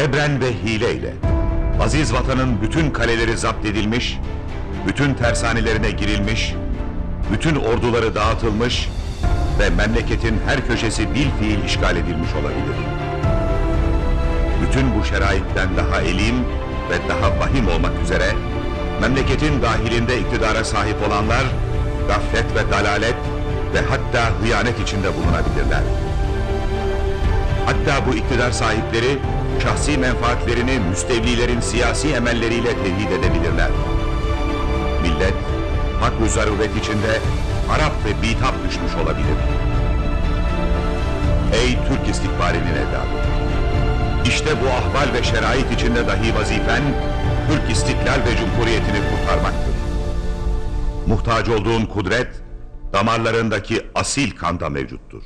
Gebren ve hileyle aziz vatanın bütün kaleleri zapt edilmiş, bütün tersanelerine girilmiş, bütün orduları dağıtılmış ve memleketin her köşesi bil fiil işgal edilmiş olabilir. Bütün bu şeraitten daha elim ve daha vahim olmak üzere memleketin dahilinde iktidara sahip olanlar gaflet ve dalalet ve hatta hıyanet içinde bulunabilirler. Hatta bu iktidar sahipleri şahsi menfaatlerini müstevlilerin siyasi emelleriyle tevhid edebilirler. Millet, hak zaruret içinde harap ve bitap düşmüş olabilir. Ey Türk istikbalinin evladı! İşte bu ahval ve şerait içinde dahi vazifen, Türk istiklal ve cumhuriyetini kurtarmaktır. Muhtaç olduğun kudret, damarlarındaki asil kanda mevcuttur.